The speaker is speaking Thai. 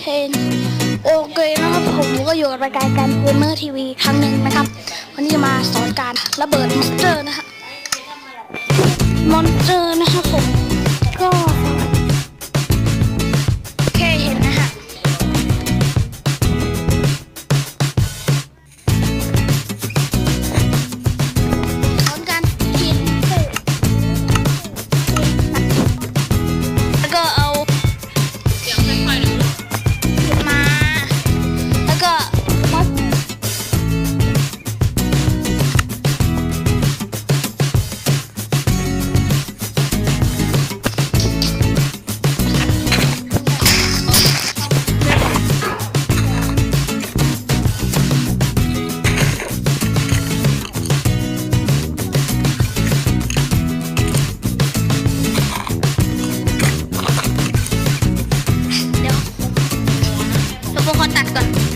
เคโอเคนะครับผมก็อยู่กับรายการการเกมเมอร์ทีวีครั้งหนึ่งนะครับ วันนี้มาสอนการระเบิดมอนสเตอร์นะฮะมอนสเตอร์ Basta.